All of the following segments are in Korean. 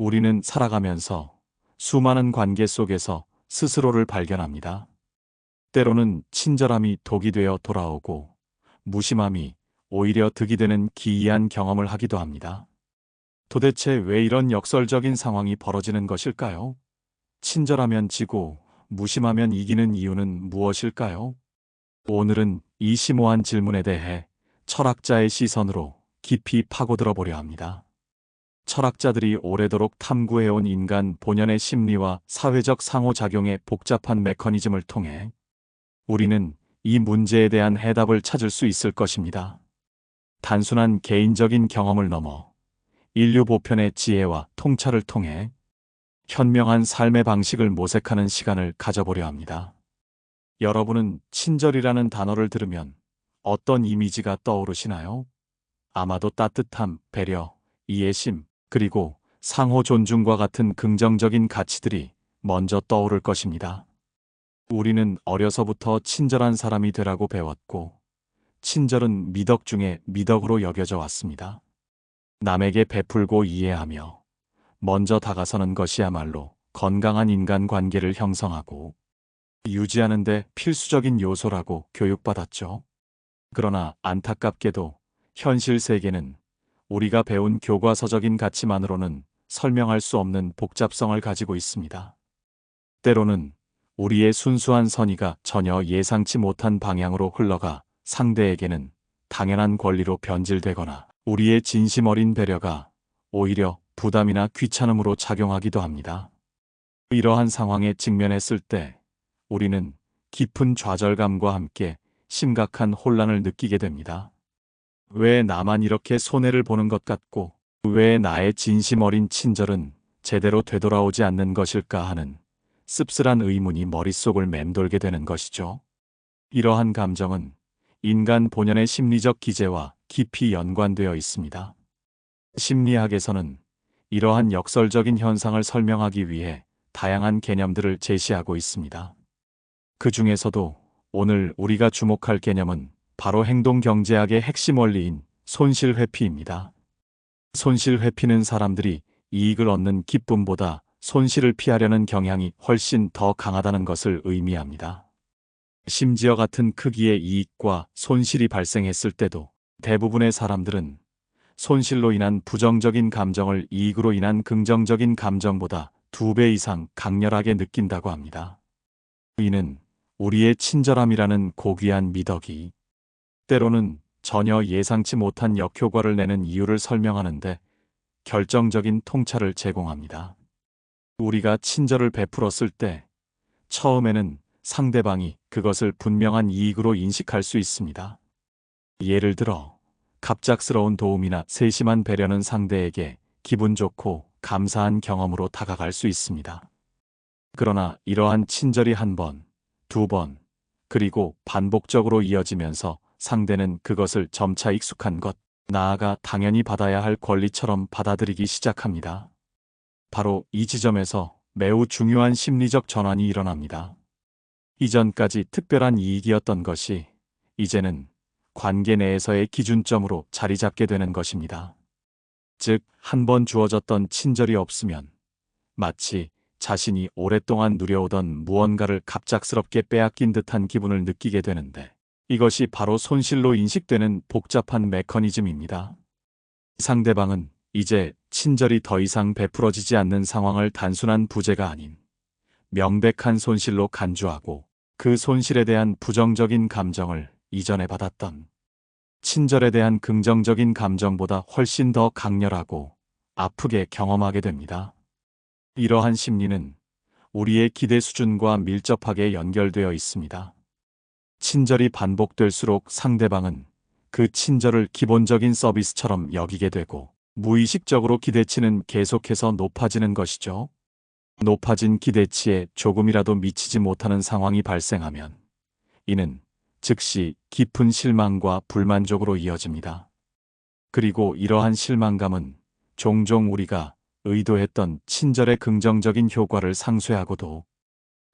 우리는 살아가면서 수많은 관계 속에서 스스로를 발견합니다. 때로는 친절함이 독이 되어 돌아오고 무심함이 오히려 득이 되는 기이한 경험을 하기도 합니다. 도대체 왜 이런 역설적인 상황이 벌어지는 것일까요? 친절하면 지고 무심하면 이기는 이유는 무엇일까요? 오늘은 이 심오한 질문에 대해 철학자의 시선으로 깊이 파고들어 보려 합니다. 철학자들이 오래도록 탐구해온 인간 본연의 심리와 사회적 상호작용의 복잡한 메커니즘을 통해 우리는 이 문제에 대한 해답을 찾을 수 있을 것입니다. 단순한 개인적인 경험을 넘어 인류 보편의 지혜와 통찰을 통해 현명한 삶의 방식을 모색하는 시간을 가져보려 합니다. 여러분은 친절이라는 단어를 들으면 어떤 이미지가 떠오르시나요? 아마도 따뜻함, 배려, 이해심, 그리고 상호 존중과 같은 긍정적인 가치들이 먼저 떠오를 것입니다. 우리는 어려서부터 친절한 사람이 되라고 배웠고, 친절은 미덕 중에 미덕으로 여겨져 왔습니다. 남에게 베풀고 이해하며 먼저 다가서는 것이야말로 건강한 인간 관계를 형성하고 유지하는데 필수적인 요소라고 교육받았죠. 그러나 안타깝게도 현실 세계는 우리가 배운 교과서적인 가치만으로는 설명할 수 없는 복잡성을 가지고 있습니다. 때로는 우리의 순수한 선의가 전혀 예상치 못한 방향으로 흘러가 상대에게는 당연한 권리로 변질되거나 우리의 진심 어린 배려가 오히려 부담이나 귀찮음으로 작용하기도 합니다. 이러한 상황에 직면했을 때 우리는 깊은 좌절감과 함께 심각한 혼란을 느끼게 됩니다. 왜 나만 이렇게 손해를 보는 것 같고 왜 나의 진심 어린 친절은 제대로 되돌아오지 않는 것일까 하는 씁쓸한 의문이 머릿속을 맴돌게 되는 것이죠. 이러한 감정은 인간 본연의 심리적 기제와 깊이 연관되어 있습니다. 심리학에서는 이러한 역설적인 현상을 설명하기 위해 다양한 개념들을 제시하고 있습니다. 그 중에서도 오늘 우리가 주목할 개념은 바로 행동경제학의 핵심 원리인 손실회피입니다. 손실회피는 사람들이 이익을 얻는 기쁨보다 손실을 피하려는 경향이 훨씬 더 강하다는 것을 의미합니다. 심지어 같은 크기의 이익과 손실이 발생했을 때도 대부분의 사람들은 손실로 인한 부정적인 감정을 이익으로 인한 긍정적인 감정보다 두 배 이상 강렬하게 느낀다고 합니다. 이는 우리의 친절함이라는 고귀한 미덕이 때로는 전혀 예상치 못한 역효과를 내는 이유를 설명하는데 결정적인 통찰을 제공합니다. 우리가 친절을 베풀었을 때 처음에는 상대방이 그것을 분명한 이익으로 인식할 수 있습니다. 예를 들어 갑작스러운 도움이나 세심한 배려는 상대에게 기분 좋고 감사한 경험으로 다가갈 수 있습니다. 그러나 이러한 친절이 한 번, 두 번, 그리고 반복적으로 이어지면서 상대는 그것을 점차 익숙한 것, 나아가 당연히 받아야 할 권리처럼 받아들이기 시작합니다. 바로 이 지점에서 매우 중요한 심리적 전환이 일어납니다. 이전까지 특별한 이익이었던 것이 이제는 관계 내에서의 기준점으로 자리 잡게 되는 것입니다. 즉, 한 번 주어졌던 친절이 없으면 마치 자신이 오랫동안 누려오던 무언가를 갑작스럽게 빼앗긴 듯한 기분을 느끼게 되는데 이것이 바로 손실로 인식되는 복잡한 메커니즘입니다. 상대방은 이제 친절이 더 이상 베풀어지지 않는 상황을 단순한 부재가 아닌 명백한 손실로 간주하고 그 손실에 대한 부정적인 감정을 이전에 받았던 친절에 대한 긍정적인 감정보다 훨씬 더 강렬하고 아프게 경험하게 됩니다. 이러한 심리는 우리의 기대 수준과 밀접하게 연결되어 있습니다. 친절이 반복될수록 상대방은 그 친절을 기본적인 서비스처럼 여기게 되고 무의식적으로 기대치는 계속해서 높아지는 것이죠. 높아진 기대치에 조금이라도 미치지 못하는 상황이 발생하면 이는 즉시 깊은 실망과 불만족으로 이어집니다. 그리고 이러한 실망감은 종종 우리가 의도했던 친절의 긍정적인 효과를 상쇄하고도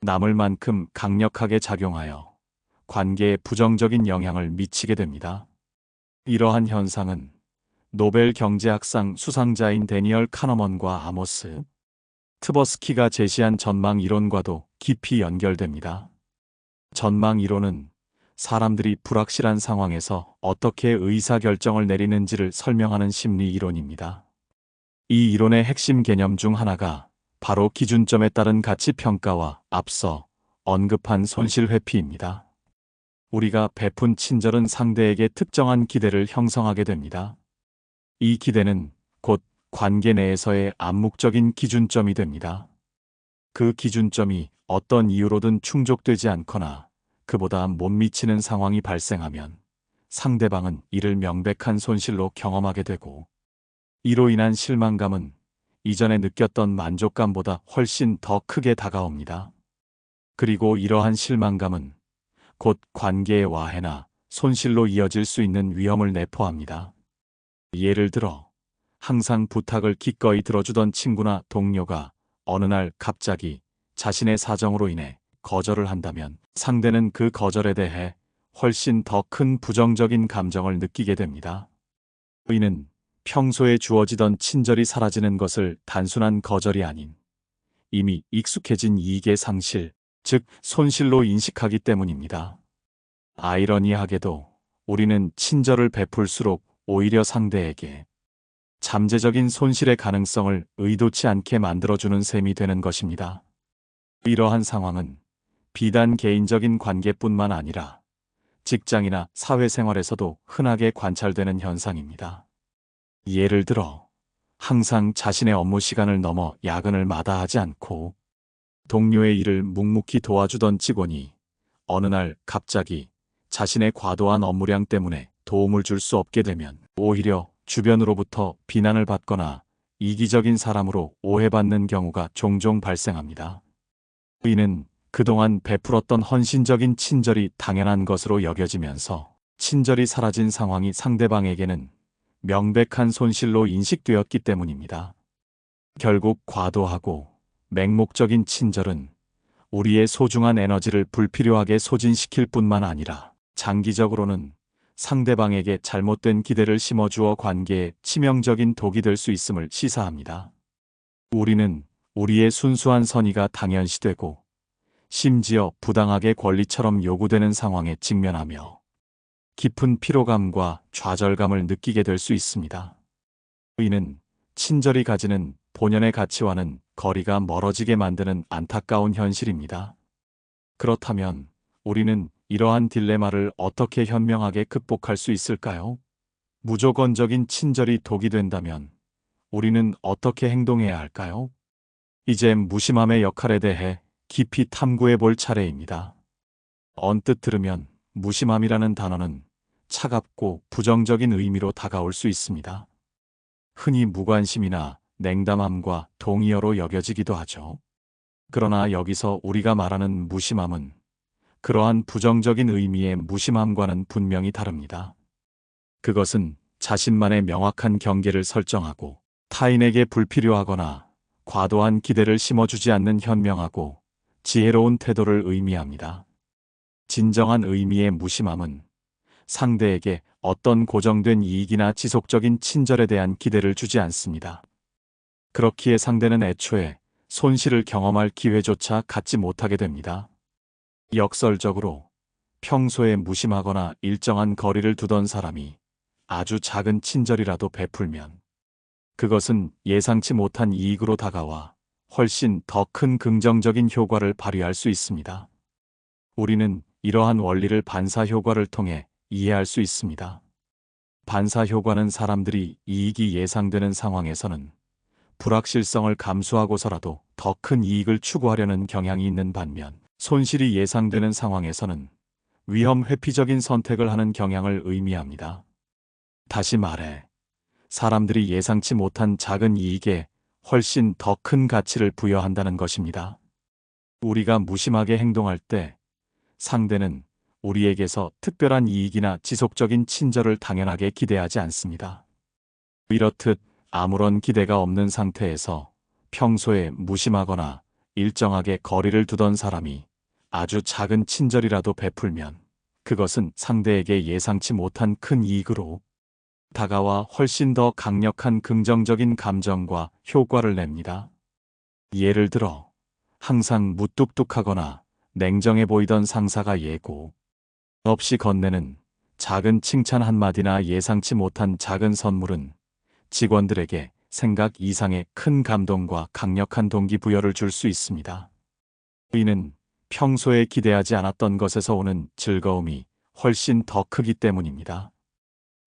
남을 만큼 강력하게 작용하여 관계에 부정적인 영향을 미치게 됩니다. 이러한 현상은 노벨 경제학상 수상자인 데니얼 카너먼과 아모스 트버스키가 제시한 전망 이론과도 깊이 연결됩니다. 전망 이론은 사람들이 불확실한 상황에서 어떻게 의사결정을 내리는지를 설명하는 심리 이론입니다. 이 이론의 핵심 개념 중 하나가 바로 기준점에 따른 가치 평가와 앞서 언급한 손실 회피입니다. 우리가 베푼 친절은 상대에게 특정한 기대를 형성하게 됩니다. 이 기대는 곧 관계 내에서의 암묵적인 기준점이 됩니다. 그 기준점이 어떤 이유로든 충족되지 않거나 그보다 못 미치는 상황이 발생하면 상대방은 이를 명백한 손실로 경험하게 되고 이로 인한 실망감은 이전에 느꼈던 만족감보다 훨씬 더 크게 다가옵니다. 그리고 이러한 실망감은 곧 관계의 와해나 손실로 이어질 수 있는 위험을 내포합니다. 예를 들어, 항상 부탁을 기꺼이 들어주던 친구나 동료가 어느 날 갑자기 자신의 사정으로 인해 거절을 한다면 상대는 그 거절에 대해 훨씬 더 큰 부정적인 감정을 느끼게 됩니다. 이는 평소에 주어지던 친절이 사라지는 것을 단순한 거절이 아닌 이미 익숙해진 이익의 상실, 즉 손실로 인식하기 때문입니다. 아이러니하게도 우리는 친절을 베풀수록 오히려 상대에게 잠재적인 손실의 가능성을 의도치 않게 만들어주는 셈이 되는 것입니다. 이러한 상황은 비단 개인적인 관계뿐만 아니라 직장이나 사회생활에서도 흔하게 관찰되는 현상입니다. 예를 들어, 항상 자신의 업무 시간을 넘어 야근을 마다하지 않고 동료의 일을 묵묵히 도와주던 직원이 어느 날 갑자기 자신의 과도한 업무량 때문에 도움을 줄 수 없게 되면 오히려 주변으로부터 비난을 받거나 이기적인 사람으로 오해받는 경우가 종종 발생합니다. 이는 그동안 베풀었던 헌신적인 친절이 당연한 것으로 여겨지면서 친절이 사라진 상황이 상대방에게는 명백한 손실로 인식되었기 때문입니다. 결국 과도하고 맹목적인 친절은 우리의 소중한 에너지를 불필요하게 소진시킬 뿐만 아니라 장기적으로는 상대방에게 잘못된 기대를 심어주어 관계에 치명적인 독이 될 수 있음을 시사합니다. 우리는 우리의 순수한 선의가 당연시되고 심지어 부당하게 권리처럼 요구되는 상황에 직면하며 깊은 피로감과 좌절감을 느끼게 될 수 있습니다. 이는 친절이 가지는 본연의 가치와는 거리가 멀어지게 만드는 안타까운 현실입니다. 그렇다면 우리는 이러한 딜레마를 어떻게 현명하게 극복할 수 있을까요? 무조건적인 친절이 독이 된다면 우리는 어떻게 행동해야 할까요? 이제 무심함의 역할에 대해 깊이 탐구해 볼 차례입니다. 언뜻 들으면 무심함이라는 단어는 차갑고 부정적인 의미로 다가올 수 있습니다. 흔히 무관심이나 냉담함과 동의어로 여겨지기도 하죠. 그러나 여기서 우리가 말하는 무심함은 그러한 부정적인 의미의 무심함과는 분명히 다릅니다. 그것은 자신만의 명확한 경계를 설정하고 타인에게 불필요하거나 과도한 기대를 심어주지 않는 현명하고 지혜로운 태도를 의미합니다. 진정한 의미의 무심함은 상대에게 어떤 고정된 이익이나 지속적인 친절에 대한 기대를 주지 않습니다. 그렇기에 상대는 애초에 손실을 경험할 기회조차 갖지 못하게 됩니다. 역설적으로 평소에 무심하거나 일정한 거리를 두던 사람이 아주 작은 친절이라도 베풀면 그것은 예상치 못한 이익으로 다가와 훨씬 더 큰 긍정적인 효과를 발휘할 수 있습니다. 우리는 이러한 원리를 반사 효과를 통해 이해할 수 있습니다. 반사 효과는 사람들이 이익이 예상되는 상황에서는 불확실성을 감수하고서라도 더 큰 이익을 추구하려는 경향이 있는 반면 손실이 예상되는 상황에서는 위험 회피적인 선택을 하는 경향을 의미합니다. 다시 말해, 사람들이 예상치 못한 작은 이익에 훨씬 더 큰 가치를 부여한다는 것입니다. 우리가 무심하게 행동할 때 상대는 우리에게서 특별한 이익이나 지속적인 친절을 당연하게 기대하지 않습니다. 이렇듯 아무런 기대가 없는 상태에서 평소에 무심하거나 일정하게 거리를 두던 사람이 아주 작은 친절이라도 베풀면 그것은 상대에게 예상치 못한 큰 이익으로 다가와 훨씬 더 강력한 긍정적인 감정과 효과를 냅니다. 예를 들어, 항상 무뚝뚝하거나 냉정해 보이던 상사가 예고 없이 건네는 작은 칭찬 한마디나 예상치 못한 작은 선물은 직원들에게 생각 이상의 큰 감동과 강력한 동기부여를 줄 수 있습니다. 이는 평소에 기대하지 않았던 것에서 오는 즐거움이 훨씬 더 크기 때문입니다.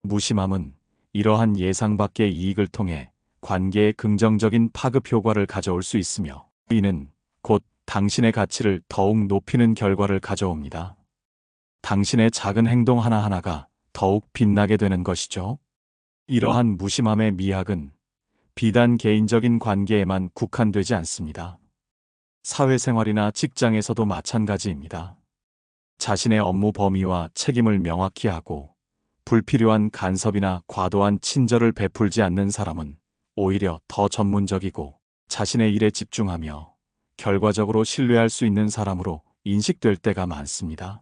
무심함은 이러한 예상 밖의 이익을 통해 관계의 긍정적인 파급 효과를 가져올 수 있으며 이는 곧 당신의 가치를 더욱 높이는 결과를 가져옵니다. 당신의 작은 행동 하나하나가 더욱 빛나게 되는 것이죠. 이러한 무심함의 미학은 비단 개인적인 관계에만 국한되지 않습니다. 사회생활이나 직장에서도 마찬가지입니다. 자신의 업무 범위와 책임을 명확히 하고 불필요한 간섭이나 과도한 친절을 베풀지 않는 사람은 오히려 더 전문적이고 자신의 일에 집중하며 결과적으로 신뢰할 수 있는 사람으로 인식될 때가 많습니다.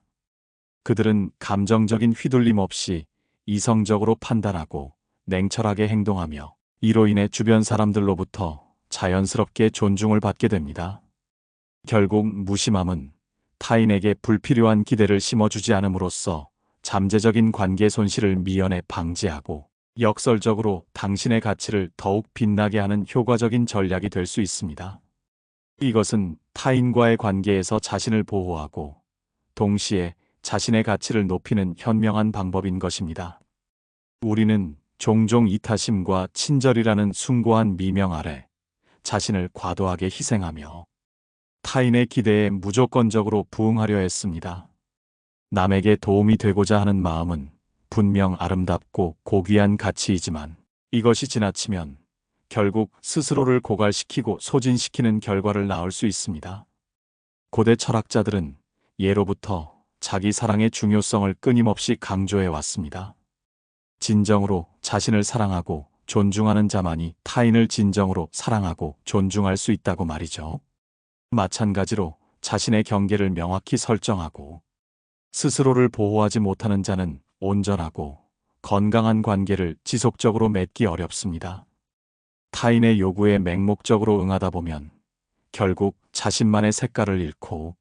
그들은 감정적인 휘둘림 없이 이성적으로 판단하고 냉철하게 행동하며 이로 인해 주변 사람들로부터 자연스럽게 존중을 받게 됩니다. 결국 무심함은 타인에게 불필요한 기대를 심어주지 않음으로써 잠재적인 관계 손실을 미연에 방지하고 역설적으로 당신의 가치를 더욱 빛나게 하는 효과적인 전략이 될 수 있습니다. 이것은 타인과의 관계에서 자신을 보호하고 동시에 자신의 가치를 높이는 현명한 방법인 것입니다. 우리는 종종 이타심과 친절이라는 숭고한 미명 아래 자신을 과도하게 희생하며 타인의 기대에 무조건적으로 부응하려 했습니다. 남에게 도움이 되고자 하는 마음은 분명 아름답고 고귀한 가치이지만 이것이 지나치면 결국 스스로를 고갈시키고 소진시키는 결과를 낳을 수 있습니다. 고대 철학자들은 예로부터 자기 사랑의 중요성을 끊임없이 강조해 왔습니다. 진정으로 자신을 사랑하고 존중하는 자만이 타인을 진정으로 사랑하고 존중할 수 있다고 말이죠. 마찬가지로 자신의 경계를 명확히 설정하고 스스로를 보호하지 못하는 자는 온전하고 건강한 관계를 지속적으로 맺기 어렵습니다. 타인의 요구에 맹목적으로 응하다 보면 결국 자신만의 색깔을 잃고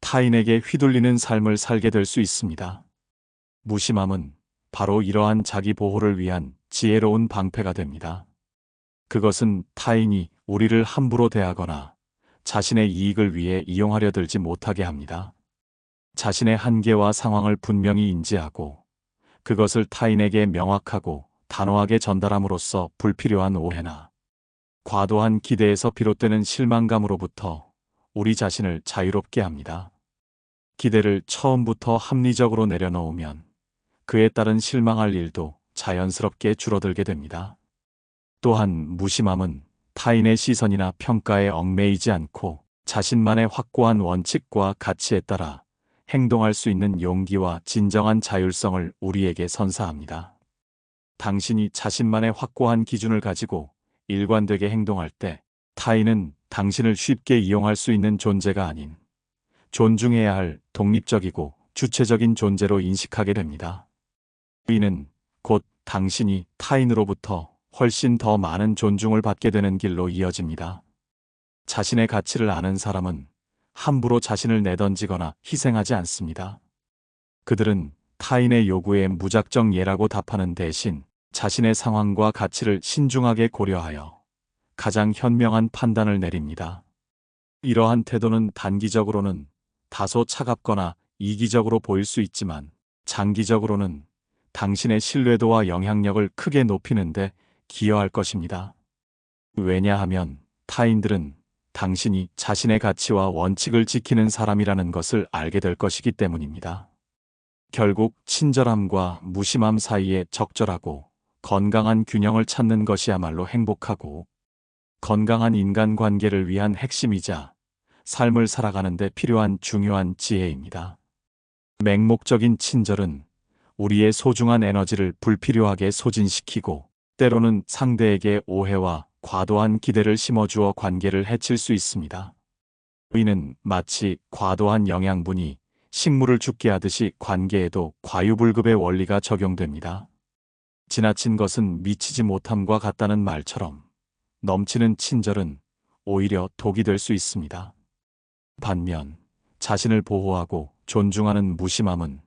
타인에게 휘둘리는 삶을 살게 될 수 있습니다. 무심함은 바로 이러한 자기 보호를 위한 지혜로운 방패가 됩니다. 그것은 타인이 우리를 함부로 대하거나 자신의 이익을 위해 이용하려 들지 못하게 합니다. 자신의 한계와 상황을 분명히 인지하고 그것을 타인에게 명확하고 단호하게 전달함으로써 불필요한 오해나 과도한 기대에서 비롯되는 실망감으로부터 우리 자신을 자유롭게 합니다. 기대를 처음부터 합리적으로 내려놓으면 그에 따른 실망할 일도 자연스럽게 줄어들게 됩니다. 또한 무심함은 타인의 시선이나 평가에 얽매이지 않고 자신만의 확고한 원칙과 가치에 따라 행동할 수 있는 용기와 진정한 자율성을 우리에게 선사합니다. 당신이 자신만의 확고한 기준을 가지고 일관되게 행동할 때 타인은 당신을 쉽게 이용할 수 있는 존재가 아닌 존중해야 할 독립적이고 주체적인 존재로 인식하게 됩니다. 이는 곧 당신이 타인으로부터 훨씬 더 많은 존중을 받게 되는 길로 이어집니다. 자신의 가치를 아는 사람은 함부로 자신을 내던지거나 희생하지 않습니다. 그들은 타인의 요구에 무작정 예라고 답하는 대신 자신의 상황과 가치를 신중하게 고려하여 가장 현명한 판단을 내립니다. 이러한 태도는 단기적으로는 다소 차갑거나 이기적으로 보일 수 있지만 장기적으로는 당신의 신뢰도와 영향력을 크게 높이는데 기여할 것입니다. 왜냐하면 타인들은 당신이 자신의 가치와 원칙을 지키는 사람이라는 것을 알게 될 것이기 때문입니다. 결국 친절함과 무심함 사이에 적절하고 건강한 균형을 찾는 것이야말로 행복하고 건강한 인간관계를 위한 핵심이자 삶을 살아가는 데 필요한 중요한 지혜입니다. 맹목적인 친절은 우리의 소중한 에너지를 불필요하게 소진시키고 때로는 상대에게 오해와 과도한 기대를 심어주어 관계를 해칠 수 있습니다. 이는 마치 과도한 영양분이 식물을 죽게 하듯이 관계에도 과유불급의 원리가 적용됩니다. 지나친 것은 미치지 못함과 같다는 말처럼 넘치는 친절은 오히려 독이 될 수 있습니다. 반면 자신을 보호하고 존중하는 무심함은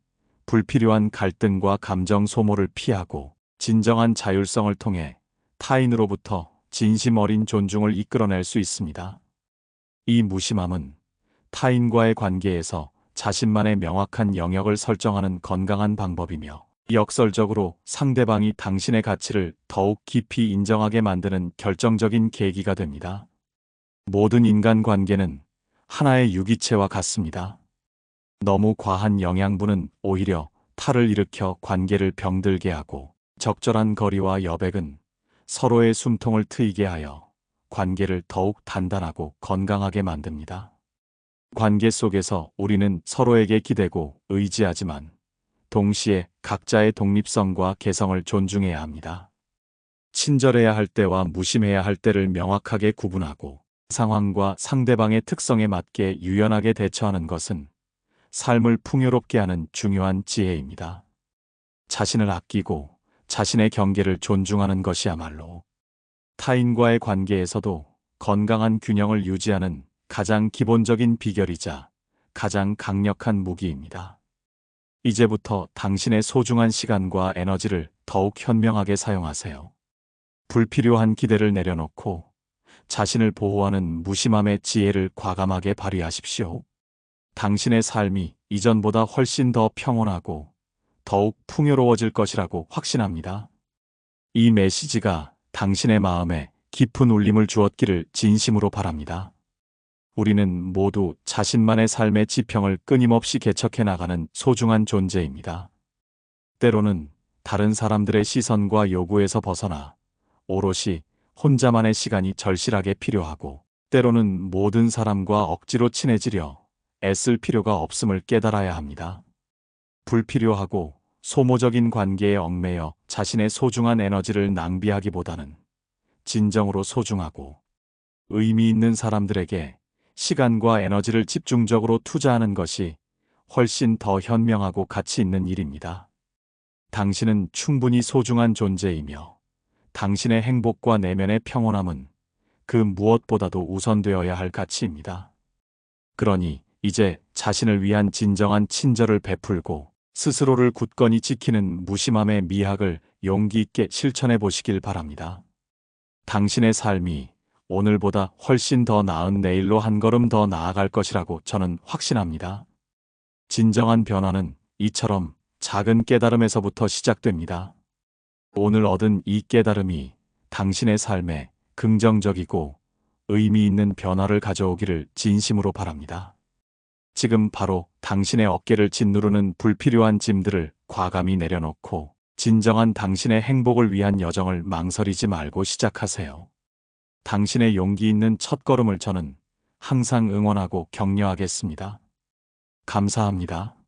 불필요한 갈등과 감정 소모를 피하고 진정한 자율성을 통해 타인으로부터 진심 어린 존중을 이끌어낼 수 있습니다. 이 무심함은 타인과의 관계에서 자신만의 명확한 영역을 설정하는 건강한 방법이며 역설적으로 상대방이 당신의 가치를 더욱 깊이 인정하게 만드는 결정적인 계기가 됩니다. 모든 인간 관계는 하나의 유기체와 같습니다. 너무 과한 영양분은 오히려 탈을 일으켜 관계를 병들게 하고 적절한 거리와 여백은 서로의 숨통을 트이게 하여 관계를 더욱 단단하고 건강하게 만듭니다. 관계 속에서 우리는 서로에게 기대고 의지하지만 동시에 각자의 독립성과 개성을 존중해야 합니다. 친절해야 할 때와 무심해야 할 때를 명확하게 구분하고 상황과 상대방의 특성에 맞게 유연하게 대처하는 것은 삶을 풍요롭게 하는 중요한 지혜입니다. 자신을 아끼고 자신의 경계를 존중하는 것이야말로 타인과의 관계에서도 건강한 균형을 유지하는 가장 기본적인 비결이자 가장 강력한 무기입니다. 이제부터 당신의 소중한 시간과 에너지를 더욱 현명하게 사용하세요. 불필요한 기대를 내려놓고 자신을 보호하는 무심함의 지혜를 과감하게 발휘하십시오. 당신의 삶이 이전보다 훨씬 더 평온하고 더욱 풍요로워질 것이라고 확신합니다. 이 메시지가 당신의 마음에 깊은 울림을 주었기를 진심으로 바랍니다. 우리는 모두 자신만의 삶의 지평을 끊임없이 개척해 나가는 소중한 존재입니다. 때로는 다른 사람들의 시선과 요구에서 벗어나 오롯이 혼자만의 시간이 절실하게 필요하고 때로는 모든 사람과 억지로 친해지려 애쓸 필요가 없음을 깨달아야 합니다. 불필요하고 소모적인 관계에 얽매여 자신의 소중한 에너지를 낭비하기보다는 진정으로 소중하고 의미 있는 사람들에게 시간과 에너지를 집중적으로 투자하는 것이 훨씬 더 현명하고 가치 있는 일입니다. 당신은 충분히 소중한 존재이며 당신의 행복과 내면의 평온함은 그 무엇보다도 우선되어야 할 가치입니다. 그러니 이제 자신을 위한 진정한 친절을 베풀고 스스로를 굳건히 지키는 무심함의 미학을 용기 있게 실천해 보시길 바랍니다. 당신의 삶이 오늘보다 훨씬 더 나은 내일로 한 걸음 더 나아갈 것이라고 저는 확신합니다. 진정한 변화는 이처럼 작은 깨달음에서부터 시작됩니다. 오늘 얻은 이 깨달음이 당신의 삶에 긍정적이고 의미 있는 변화를 가져오기를 진심으로 바랍니다. 지금 바로 당신의 어깨를 짓누르는 불필요한 짐들을 과감히 내려놓고 진정한 당신의 행복을 위한 여정을 망설이지 말고 시작하세요. 당신의 용기 있는 첫걸음을 저는 항상 응원하고 격려하겠습니다. 감사합니다.